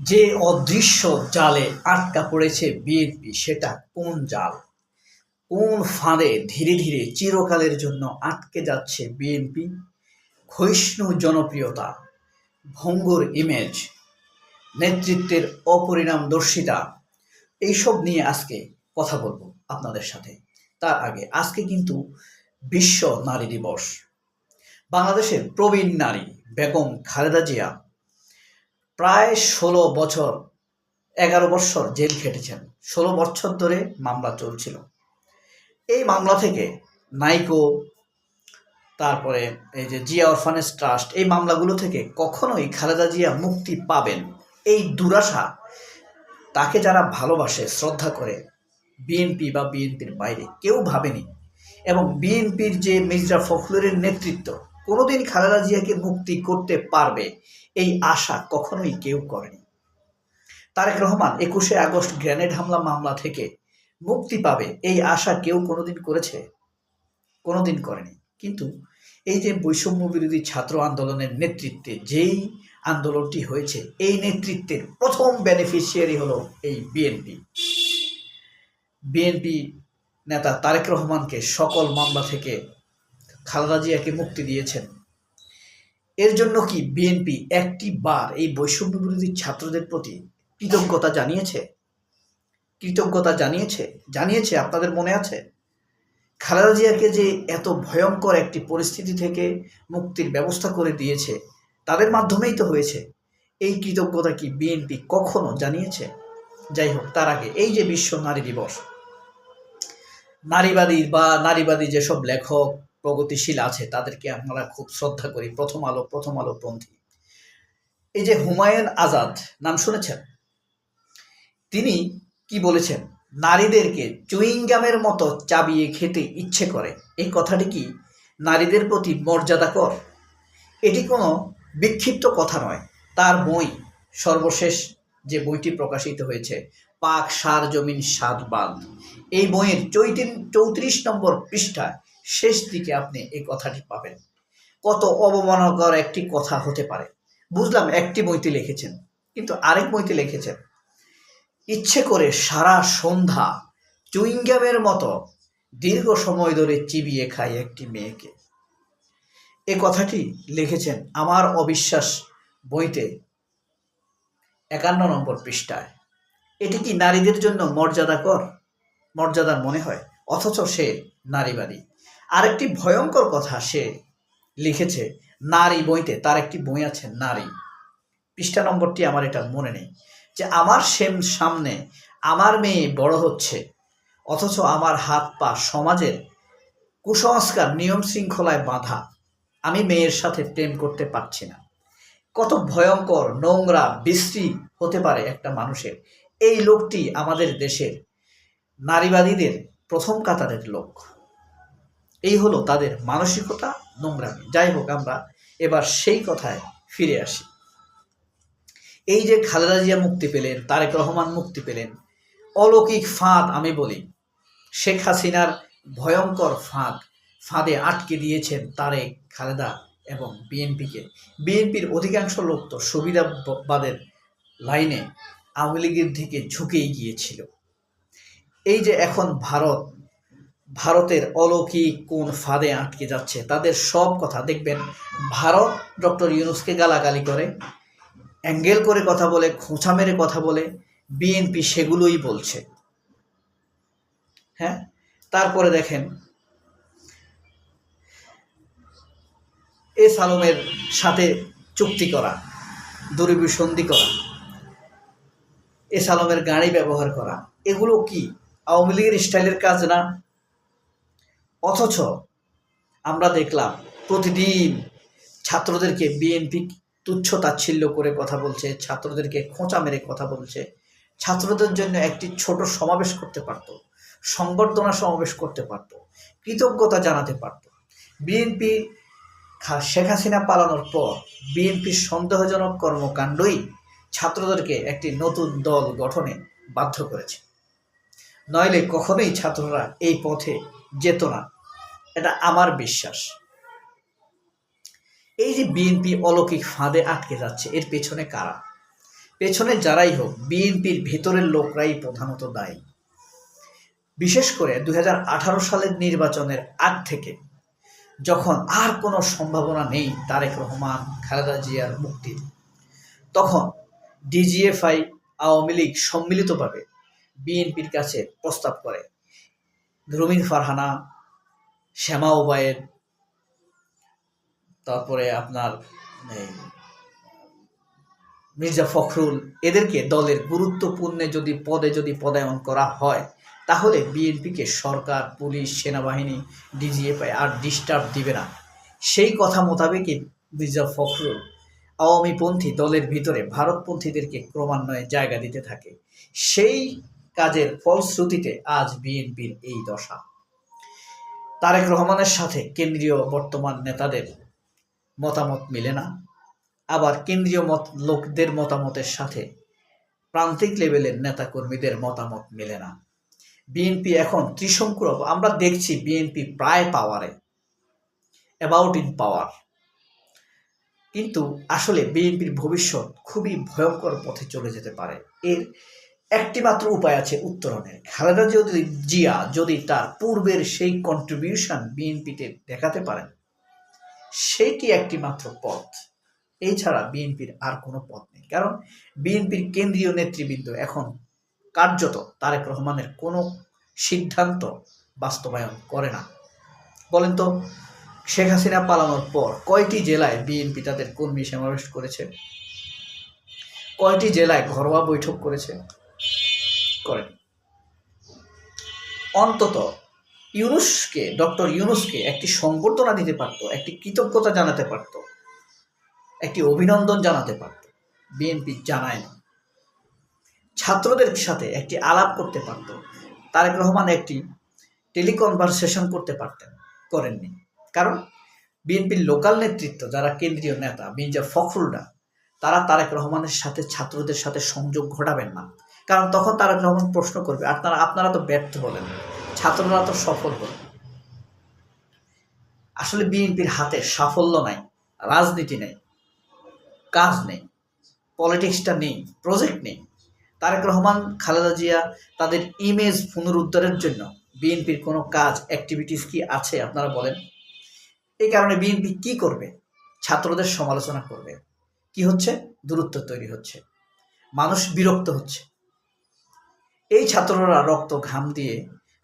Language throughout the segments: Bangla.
যে অদৃশ্য জালে আটকা পড়েছে বিএনপি, সেটা কোন জাল? কোন ফাঁদে ধীরে ধীরে চিরকালের জন্য আটকে যাচ্ছে বিএনপি? ক্ষয়িষ্ণু জনপ্রিয়তা, ভঙ্গুর ইমেজ নেতৃত্বের অপরিণামদর্শিতা, এইসব নিয়ে আজকে কথা বলব আপনাদের সাথে। তার আগে, আজকে কিন্তু বিশ্ব নারী দিবস। বাংলাদেশের প্রবীণ নারী বেগম খালেদা জিয়া প্রায় ষোলো বছর, এগারো বছর জেল খেটেছেন। ষোলো বছর ধরে মামলা চলছিল। এই মামলা থেকে নাইকো, তারপরে এই যে জিয়া অরফানেজ ট্রাস্ট, এই মামলাগুলো থেকে কখনোই খালেদা জিয়া মুক্তি পাবেন। এই দুরাশা তাকে যারা ভালোবাসে, শ্রদ্ধা করে, বিএনপি বা বিএনপির বাইরে কেউ ভাবেনি। এবং বিএনপির যে মির্জা ফখরুলের নেতৃত্ব কোনোদিন খালেদা জিয়াকে মুক্তি করতে পারবে এই আশা কখনোই কেউ করেনি। তারেক রহমান একুশে আগস্ট গ্রেনেড হামলা মামলা থেকে মুক্তি পাবে এই আশা কেউ কোনোদিন করেছে? কোনোদিন করেনি। কিন্তু এই যে বৈষম্য বিরোধী ছাত্র আন্দোলনের নেতৃত্বে যেই আন্দোলনটি হয়েছে, এই নেতৃত্বের প্রথম বেনিফিশিয়ারি হলো এই বিএনপি বিএনপি নেতা তারেক রহমানকে সকল মামলা থেকে খালেদা জিয়াকে মুক্তি দিয়েছেন। এর জন্য কি বিএনপি একটি বার এই বৈষম্য বিরোধী ছাত্রদের প্রতি কৃতজ্ঞতা জানিয়েছে? কৃতজ্ঞতা জানিয়েছে? জানিয়েছে, আপনাদের মনে আছে? খালেদা জিয়াকে যে এত ভয়ঙ্কর একটি পরিস্থিতি থেকে মুক্তির ব্যবস্থা করে দিয়েছে, তাদের মাধ্যমেই তো হয়েছে। এই কৃতজ্ঞতা কি বিএনপি কখনো জানিয়েছে? যাই হোক, তার আগে এই যে বিশ্ব নারী দিবস, নারীবাদী বা নারীবাদী যেসব লেখক প্রগতিশীল আছে, তাদেরকে আমরা খুব শ্রদ্ধা করি। প্রথম আলো প্রথম আলো পন্থী এই যে হুমায়ুন আজাদ, নাম শুনেছেন? তিনি কি বলেছেন? নারীদেরকে চুইংগামের মতো চাবিয়ে খেতে ইচ্ছে করে। এই কথাটি কি নারীদের প্রতি মর্যাদাকর এটি কোনো বিক্ষিপ্ত কথা নয়। তার বই, সর্বশেষ যে বইটি প্রকাশিত হয়েছে, পাক সার জমিন সাত বাঁধ। এই বইয়ের চৈতিন, চৌত্রিশ নম্বর পৃষ্ঠায় শেষ দিকে আপনি এই কথাটি পাবেন। কত অবমানকর একটি কথা হতে পারে। বুঝলাম একটি বইতে লিখেছেন, কিন্তু আরেক বইতে লিখেছেন, ইচ্ছে করে সারা সন্ধ্যা চুইংগামের মতো দীর্ঘ সময় ধরে চিবিয়ে খায় একটি মেয়েকে। এ কথাটি লিখেছেন আমার অবিশ্বাস বইতে একান্ন নম্বর পৃষ্ঠায়। এটি কি নারীদের জন্য মর্যাদাকর? মর্যাদার মনে হয়, অথচ সে নারীবাদী। আরেকটি ভয়ঙ্কর কথা সে লিখেছে, নারী বইতে তার একটি বই আছে, নারী। পৃষ্ঠা নম্বরটি আমার এটা মনে নেই, যে আমার সেম সামনে আমার মেয়ে বড় হচ্ছে, অথচ আমার হাত পা সমাজের কুসংস্কার, নিয়ম শৃঙ্খলায় বাঁধা, আমি মেয়ের সাথে প্রেম করতে পারছি না। কত ভয়ঙ্কর, নোংরা, বিশ্রী হতে পারে একটা মানুষের। এই লোকটি আমাদের দেশের নারীবাদীদের প্রথম কাতারের লোক। এই হলো তাদের মানসিকতা নোংরামি। যাই হোক, আমরা এবার সেই কথায় ফিরে আসি। এই যে খালেদা জিয়া মুক্তি পেলেন, তারেক রহমান মুক্তি পেলেন, অলৌকিক ফাঁদ আমি বলি, শেখ হাসিনার ভয়ঙ্কর ফাঁদ, ফাঁদে আটকে দিয়েছেন তারেক, খালেদা এবং বিএনপিকে। বিএনপির অধিকাংশ লোক তো সুবিধাবাদের লাইনে আওয়ামী লীগের দিকে ঝুঁকেই গিয়েছিল। এই যে এখন ভারত ভারতের অলৌকিক কোন ফাঁদে আটকে যাচ্ছে? তাদের সব কথা দেখবেন। ভারত ডক্টর ইউনুসকে গালাগালি করে, অ্যাঙ্গেল করে কথা বলে, খোঁচা মেরে কথা বলে, বিএনপি সেগুলোই বলছে। হ্যাঁ? তারপরে দেখেন এ সালমের সাথে চুক্তি করা দূরভিসন্ধি করা এ সালমের গাড়ি ব্যবহার করা, এগুলো কি আওয়ামী লীগের স্টাইলের কাজ না অথচ আমরা দেখলাম প্রতিদিন ছাত্রদেরকে বিএনপি তুচ্ছ তাচ্ছিল্য করে কথা বলছে, ছাত্রদেরকে খোঁচা মেরে কথা বলছে। ছাত্রদের জন্য একটি ছোট সমাবেশ করতে পারত, সংবর্ধনা সমাবেশ করতে পারত, কৃতজ্ঞতা জানাতে পারত। বিএনপি শেখ হাসিনা পালানোর পর বিএনপির সন্দেহজনক কর্মকাণ্ডই ছাত্রদেরকে একটি নতুন দল গঠনে বাধ্য করেছে। নইলে কখনোই ছাত্ররা এই পথে যেত না। এটা আমার বিশ্বাস। এই যে বিএনপি অলৌকিক ফাঁদে আটকে যাচ্ছে, এর পেছনে কারা? পেছনে যারাই হোক, বিএনপির ভেতরের লোকরাই প্রধানত দায়ী। বিশেষ করে দুই সালের নির্বাচনের আগ থেকে যখন আর কোনো সম্ভাবনা নেই তারেক রহমান, খালেদা জিয়ার মুক্তির, তখন ডিজিএফআই, আওয়ামী লীগ সম্মিলিতভাবে বিএনপির কাছে প্রস্তাব করে। রুমিন ফারহানা, শ্যামা ওবায়েদ তারপরে আপনার মির্জা ফখরুল, এদেরকে দলের গুরুত্বপূর্ণ যদি পদে যদি পদায়ন করা হয়, তাহলে বিএনপিকে সরকার, পুলিশ, সেনাবাহিনী, ডিজিএফআই আর ডিস্টার্ব দিবে না। সেই কথা মোতাবেকই মির্জা ফখরুল আওয়ামীপন্থী দলের ভিতরে ভারতপন্থীদেরকে ক্রমান্বয়ে জায়গা দিতে থাকে। সেই কাজের ফলশ্রুতিতে আজ বিএনপির এই দশা। তারেক রহমানের সাথে কেন্দ্রীয় বর্তমান নেতাদের মতামত মিলে না। আবার কেন্দ্রীয় মত লোকদের মতামতের সাথে প্রান্তিক লেভেলের নেতাকর্মীদের মতামত মেলে না। বিএনপি এখন ত্রিশঙ্কুর আমরা দেখছি বিএনপি প্রায় পাওয়ারে অ্যাবাউট ইন পাওয়ার কিন্তু আসলে বিএনপির ভবিষ্যৎ খুবই ভয়ঙ্কর পথে চলে যেতে পারে। এর একটি মাত্র উপায় আছে উত্তরণের। খালেদা যদি জিয়া যদি তার পূর্বের সেই কন্ট্রিবিউশন বিএনপিতে দেখাতে পারেন সেইটি একটি মাত্র পথ। এই ছাড়া বিএনপির আর কোনো পথ নেই। কারণ বিএনপির কেন্দ্রীয় নেতৃবৃন্দ এখন কার্যত তারেক রহমানের কোনো সিদ্ধান্ত বাস্তবায়ন করে না। বলেন তো, শেখ হাসিনা পালানোর পর কয়টি জেলায় বিএনপি তাদের কর্মী সমাবেশ করেছে? কয়টি জেলায় ঘরোয়া বৈঠক করেছে? করেন। অন্তত ইউনুসকে, ডক্টর ইউনুসকে একটি সংবর্ধনা দিতে পারতো, একটি কৃতজ্ঞতা জানাতে পারতো, একটি অভিনন্দন জানাতে পারত। বিএনপি জানায় না। ছাত্রদের সাথে একটি আলাপ করতে পারত। তারেক রহমান একটি টেলিকনভারসেশন করতে পারতেন, করেননি। কারণ বিএনপির লোকাল নেতৃত্ব, যারা কেন্দ্রীয় নেতা, মির্জা ফখরুলরা, তারা তারেক রহমানের সাথে ছাত্রদের সাথে সংযোগ ঘটাবেন না। কারণ তখন তারেক রহমান প্রশ্ন করবে আপনারা আপনারা তো ব্যর্থ হলেন, ছাত্ররা তো সফল হল। আসলে বিএনপির হাতে সাফল্য নাই, রাজনীতি নেই, কাজ নেই, পলিটিক্সটা নেই, প্রজেক্ট নেই। তারেক রহমান, খালেদা জিয়া তাদের ইমেজ পুনরুদ্ধারের জন্য বিএনপির কোনো কাজ অ্যাক্টিভিটিস কি আছে আপনারা বলেন? এই কারণে বিএনপি কি করবে? ছাত্রদের সমালোচনা করবে। কি হচ্ছে? দূরত্ব তৈরি হচ্ছে। মানুষ বিরক্ত হচ্ছে। এই ছাত্ররা রক্ত ঘাম দিয়ে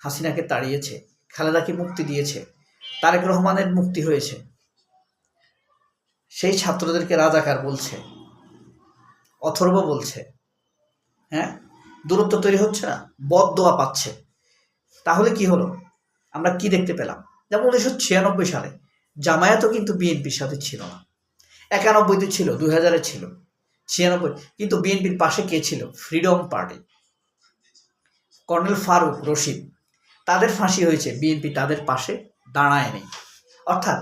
হাসিনাকে তাড়িয়েছে, খালেদাকে মুক্তি দিয়েছে, তারেক রহমানের মুক্তি হয়েছে। সেই ছাত্রদেরকে রাজাকার বলছে, অথর্ব বলছে হ্যাঁ? দূরত্ব তৈরি হচ্ছে না, বদ দোয়া পাচ্ছে। তাহলে কি হলো? আমরা কি দেখতে পেলাম? যেমন উনিশশো ছিয়ানব্বই সালে, জামায়াতও কিন্তু বিএনপির সাথে ছিল না। একানব্বইতে ছিল, দুই হাজারে ছিল। ছিয়ানব্বই, কিন্তু বিএনপির পাশে কে ছিল? Freedom party. Colonel Farooq Rashid. তাদের ফাঁসি হয়েছে। বিএনপি তাদের পাশে দাঁড়ায়নি অর্থাৎ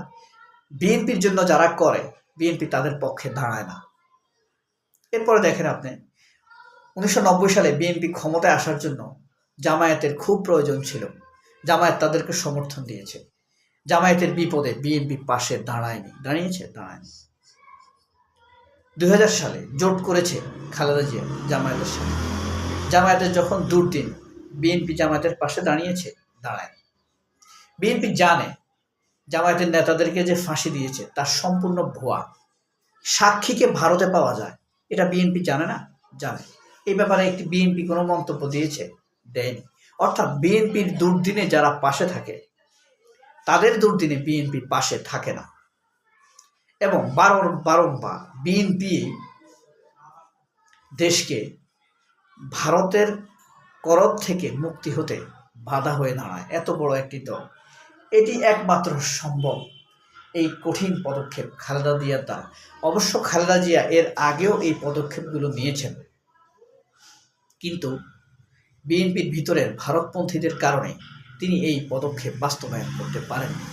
বিএনপির জন্য যারা করে বিএনপি তাদের পক্ষে দাঁড়ায় না। এরপরে দেখেন আপনি, উনিশশো নব্বই সালে বিএনপি ক্ষমতায় আসার জন্য জামায়াতের খুব প্রয়োজন ছিল। জামায়াত তাদেরকে সমর্থন দিয়েছে। জামায়াতের বিপদে বিএনপি পাশে দাঁড়ায়নি দাঁড়িয়েছে দাঁড়ায়নি দু হাজার সালে জোট করেছে খালেদা জিয়া জামায়াতের সাথে। জামায়াতের যখন দুর্দিন বিএনপি জামায়াতের পাশে দাঁড়িয়েছে, দাঁড়ায়। বিএনপি জানে জামায়াতের নেতাদেরকে যে ফাঁসি দিয়েছে, তার সম্পূর্ণ ভুয়া। সাক্ষীকে ভারতে পাওয়া যায়, এটা বিএনপি জানে না? জানে। এই ব্যাপারে একটি বিএনপি কোনো মন্তব্য দিয়েছে, দেয়নি। অর্থাৎ বিএনপির দুর্দিনে যারা পাশে থাকে, তাদের দুর্দিনে বিএনপি পাশে থাকে না। এবং বারং বারংবার বিএনপি দেশকে ভারতের করদ থেকে মুক্তি হতে বাধা হয়ে দাঁড়ায়। এত বড় একটি দল। এটি একমাত্র সম্ভব। এই কঠিন পদক্ষেপ খালেদা জিয়ার দ্বারা। অবশ্য খালেদা জিয়া এর আগেও এই পদক্ষেপগুলো নিয়েছেন। কিন্তু বিএনপির ভিতরের ভারতপন্থীদের কারণে তিনি এই পদক্ষেপ বাস্তবায়ন করতে পারেননি।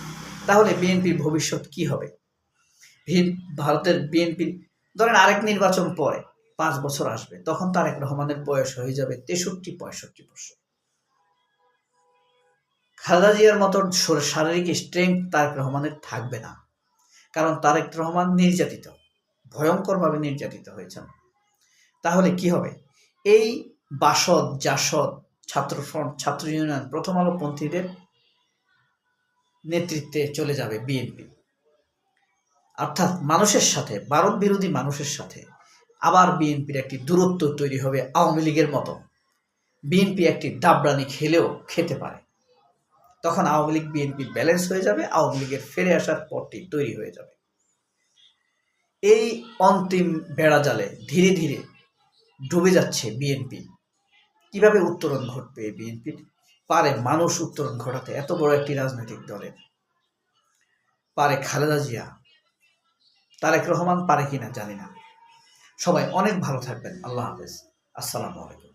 তাহলে বিএনপির ভবিষ্যৎ কি হবে? ভারতের বিএনপির ধরেন আরেক নির্বাচন পরে পাঁচ বছর আসবে, তখন তারেক রহমানের বয়স হয়ে যাবে তেষট্টি, পঁয়ষট্টি বছর। খালেদা জিয়ার মতো শারীরিক স্ট্রেংথ তারেক রহমানের থাকবে না। কারণ তারেক রহমান নির্যাতিত ভয়ঙ্করভাবে নির্যাতিত হয়েছেন। তাহলে কি হবে? এই বাসদ, জাসদ, ছাত্র ফ্রন্ট, ছাত্র ইউনিয়ন প্রথম আলো পন্থীদের নেতৃত্বে চলে যাবে বিএনপি। অর্থাৎ মানুষের সাথে, ভারত বিরোধী মানুষের সাথে আবার বিএনপির একটি দূরত্ব তৈরি হবে আওয়ামী লীগের মতো। বিএনপি একটি ডাবরানি খেলেও খেতে পারে। তখন আওয়ামী লীগ বিএনপির ব্যালেন্স হয়ে যাবে, আওয়ামী লীগের ফিরে আসার পথটি তৈরি হয়ে যাবে। এই অন্তিম বেড়াজালে ধীরে ধীরে ডুবে যাচ্ছে বিএনপি। কীভাবে উত্তরণ ঘটবে বিএনপির? পারে মানুষ উত্তরণ ঘটাতে, এত বড় একটি রাজনৈতিক দলের। পারে খালেদা জিয়া, তারেক রহমান পারে কিনা জানি না। সবাই অনেক ভালো থাকবেন। আল্লাহ হাফেজ। আসসালামু আলাইকুম।